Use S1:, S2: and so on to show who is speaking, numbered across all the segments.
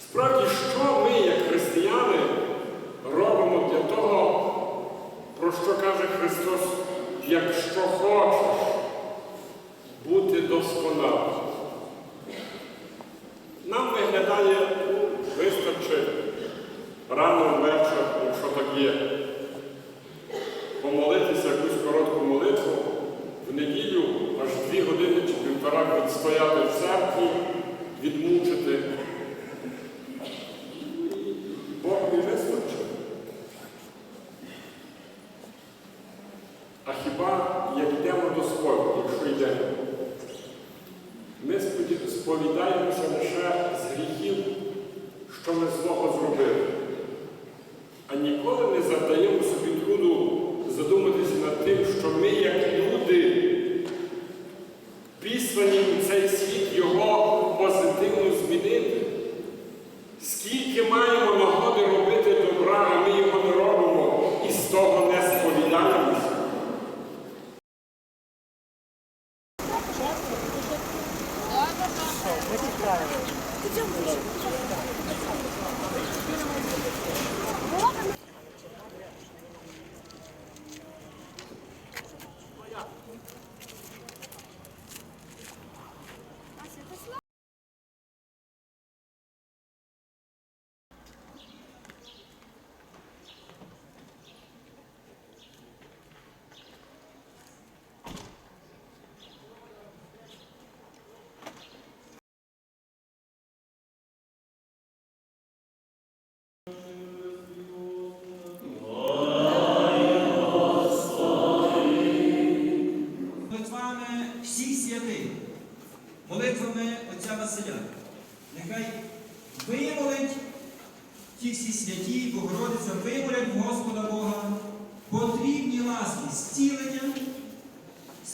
S1: Справді, що ми, як християни, робимо для того, про що каже Христос, якщо хочеш бути досконалим. Нам виглядає, ну, вистачить рано ввечері, якщо так є, помолитися якусь коротку молитву, в неділю аж дві години чи півтора відстояти в церкві, відмучити.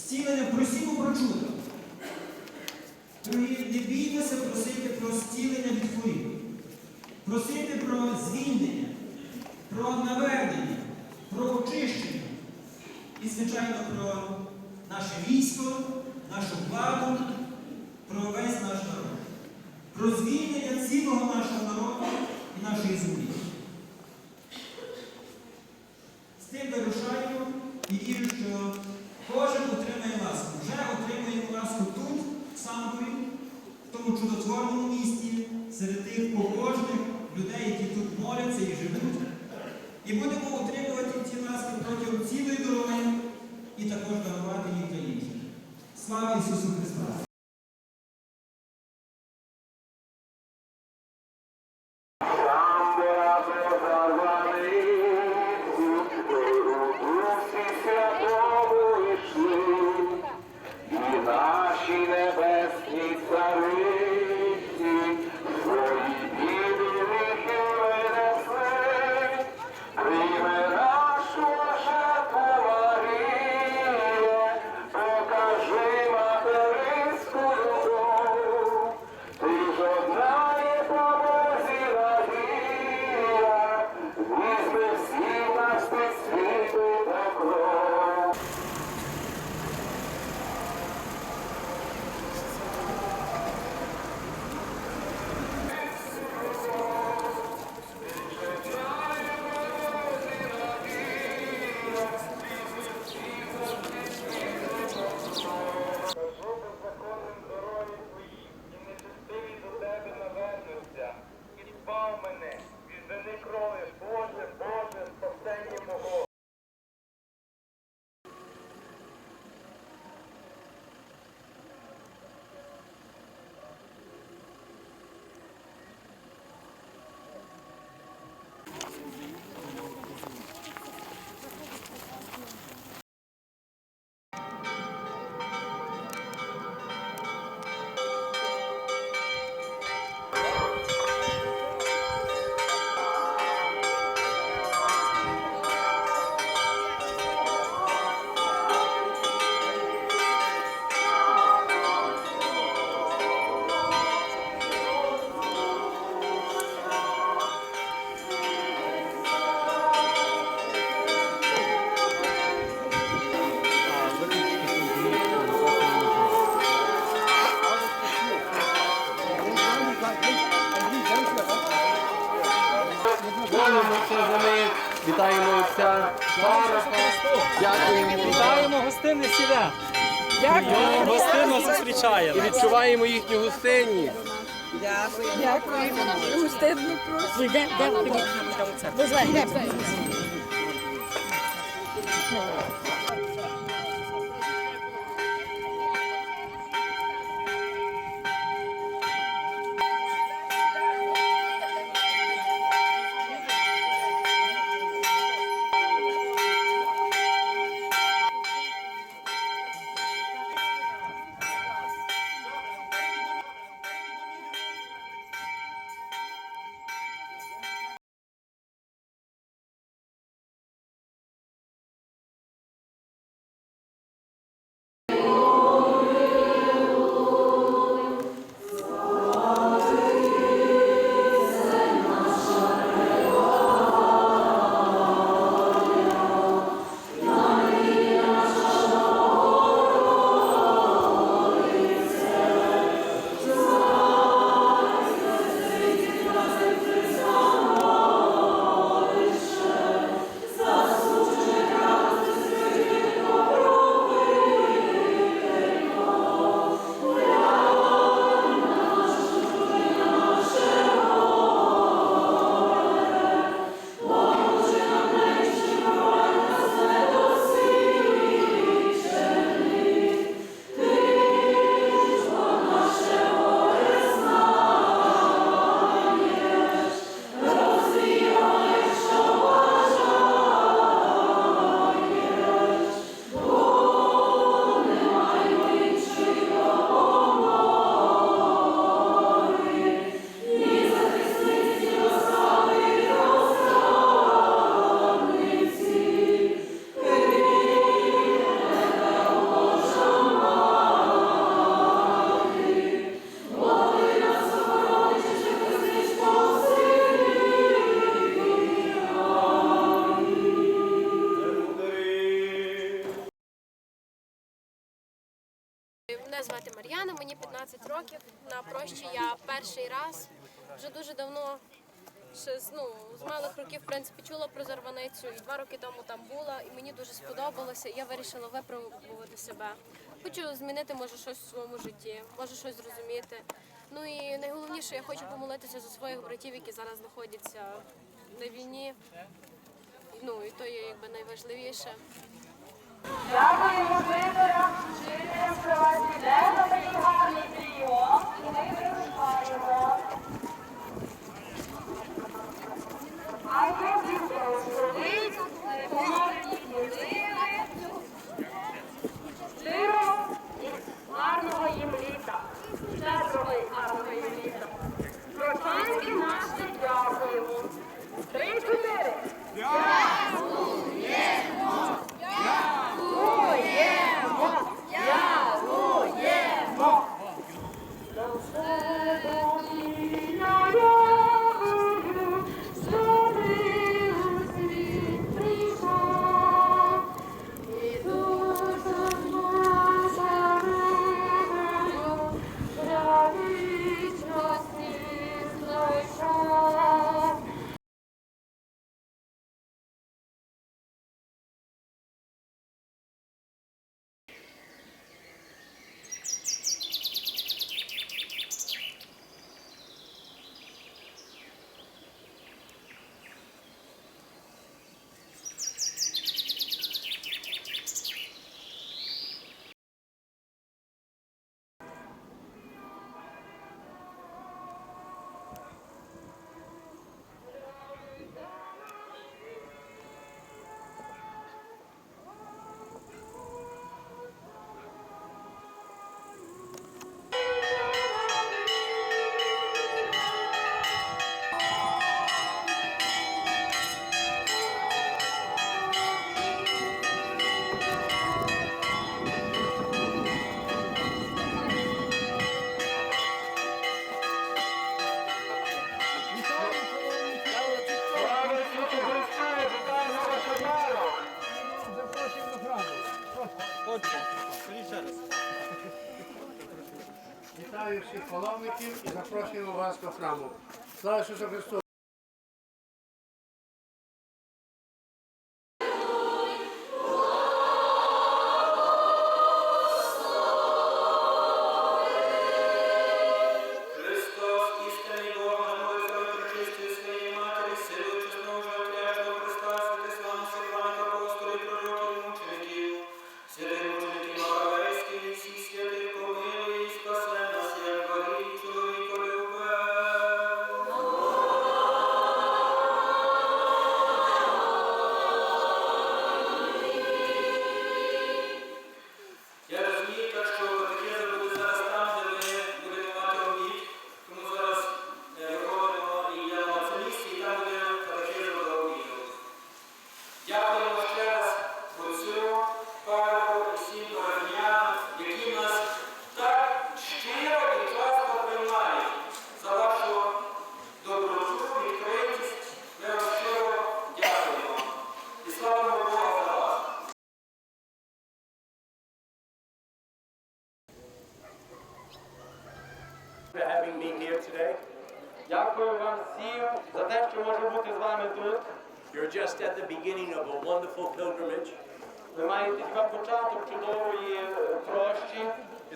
S2: Просімо про чудо. Дорогі, не бійтеся просити про зцілення від хворіб, просити про звільнення, про навернення, про очищення і, звичайно, про наше військо, нашу владу, про весь наш народ, про звільнення цілого нашого народу і нашої землі. З тим вирушаємо і вірю, що кожен отримає ласку. Вже отримуємо ласку тут, в Самборі, в тому чудотворному місті, серед тих побожних людей, які тут моляться і живуть. І будемо отримувати ці ласки протягом цілої дороги і також дарувати їх до. Слава Ісусу Христу!
S3: Вітаємо отця Параха. Дякуємо.
S4: Вітаємо гостини сіля. Дякую. Гостину
S3: І відчуваємо їхню гостинність.
S5: Мене звати Мар'яна, мені 15 років. На прощі я перший раз. Вже дуже давно, ще з, ну, з малих років, в принципі, чула про зарваницю. І два роки тому там була, і мені дуже сподобалося. Я вирішила випробувати себе. Хочу змінити, може, щось в своєму житті, може щось зрозуміти. Ну і найголовніше, я хочу помолитися за своїх братів, які зараз знаходяться на війні. Ну і то є якби найважливіше.
S6: Дякуємо жителям, жителям Кривасіде за
S7: паломників і запрошуємо вас до храму. Слава Ісусу Христу!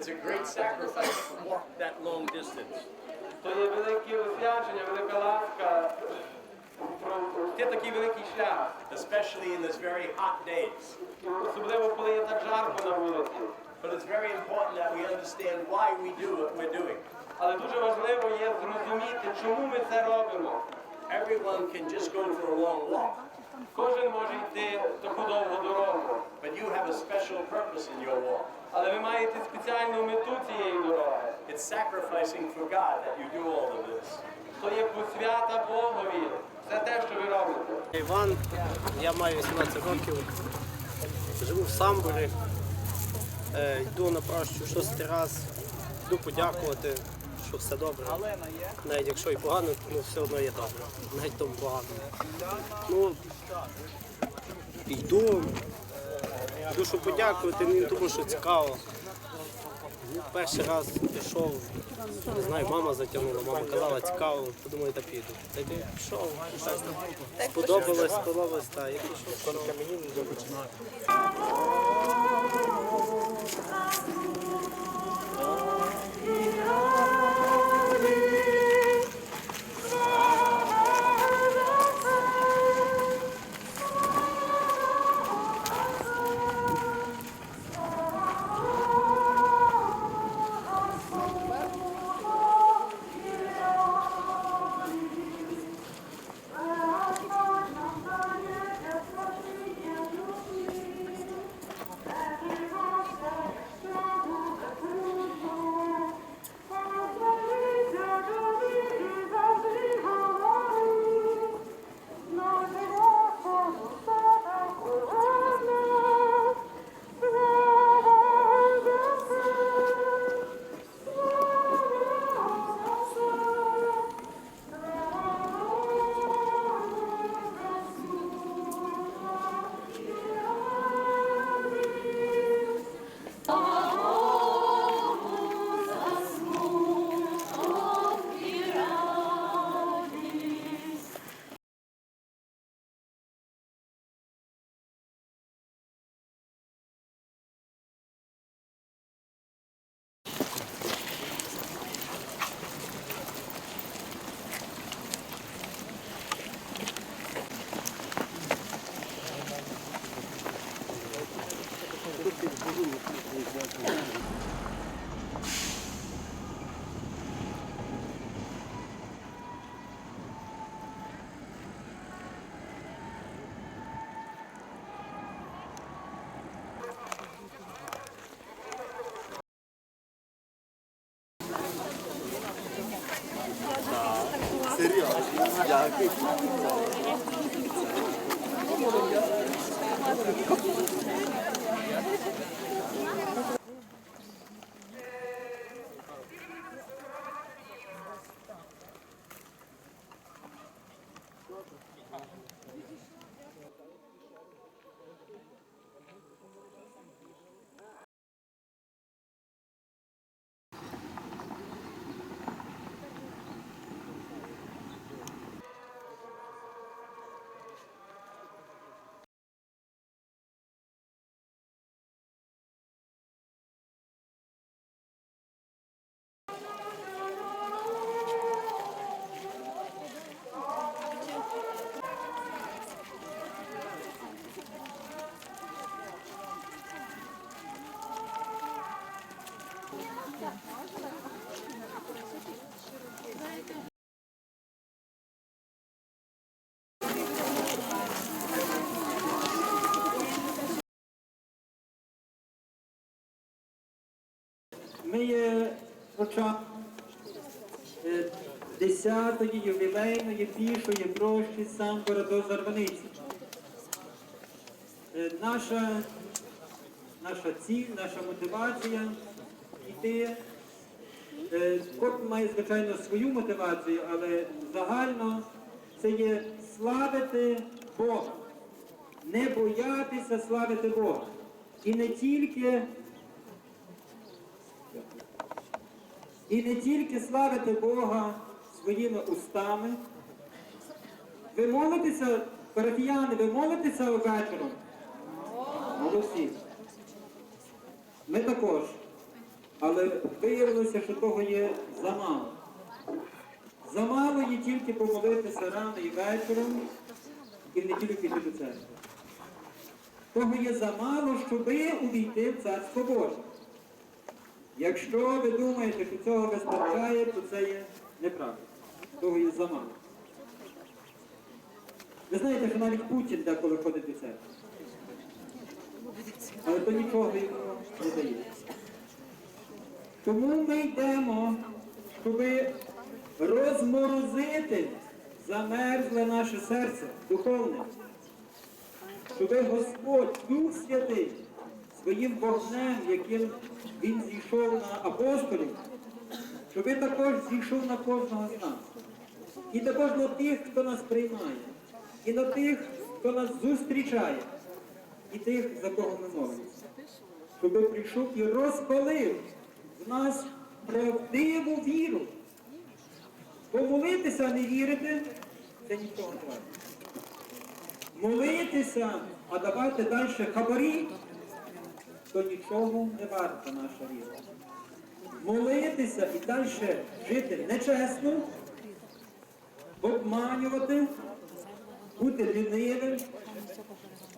S8: It's a great sacrifice to walk that long distance.
S3: То є велике освячення, велика ласка пройти такий великий шлях.
S8: especially in these very hot days.
S3: Особливо, коли є так жарко на вулиці.
S8: But it's very important that we understand why we do what we're doing.
S3: Але дуже важливо є зрозуміти, чому ми це робимо.
S8: Everyone can just go for a long walk,
S3: Кожен може йти таку довгу дорогу.
S8: but you have a special purpose in your walk.
S3: Але ви маєте спеціальну мету цієї дороги.
S8: It's sacrificing for God that you do all of this.
S3: То є посвята Богові. Це те, що ви робите.
S9: Іван, я маю 18 років, живу в Самборі, е, йду на прощу шостий раз, йду подякувати, що все добре. Навіть якщо і погано, ну все одно є добре. Навіть тому погано. Ну, йду, йду, щоб подякувати, не тому що цікаво. Ну, перший раз пішов, не знаю, мама затягнула, мама казала, цікаво, подумаю, та піду. Та й пішов. Сподобалось, сподобалось, так, я пішов. Thank you.
S2: Ми є початком 10-ї ювілейної пішої прощі Самбора до Зарваниці. Е, Наша, наша ціль, наша мотивація йти. Е, Кожен має, звичайно, свою мотивацію, але загально це є славити Бога, не боятися славити Бога. І не тільки І не тільки славити Бога своїми устами. Ви молитеся Парафіяни, ви молитеся вечором? Молодці. Ми також. Але виявилося, що того є замало. Замало є тільки помолитися рано і вечором і неділю піти до церкви. Того є замало, щоби увійти в Царство Боже. Якщо ви думаєте, що цього вистачає, то це є неправда. Того є замало. Ви знаєте, що навіть Путін деколи ходить до церкви. Але то нічого йому не дає. Тому ми йдемо, щоб розморозити замерзле наше серце духовне, щоб Господь, Дух Святий, своїм вогнем, яким Він зійшов на апостолів, щоб також зійшов на кожного з нас. І також на тих, хто нас приймає, і на тих, хто нас зустрічає, і тих, за кого ми молимося. Щоб прийшов і розпалив в нас правдиву віру. Помолитися, не вірити, це нічого не варто. Молитися, а давати далі хабарі, то нічого не варта наша віра. Молитися і далі жити нечесно, обманювати, бути лінивим.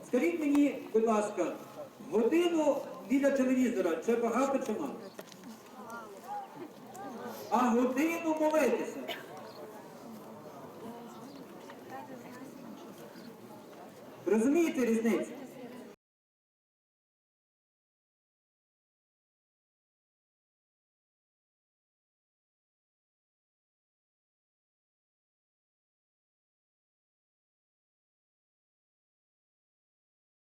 S2: Скажіть мені, будь ласка, годину біля телевізора це багато чи мало? А годину молитися. Розумієте різницю?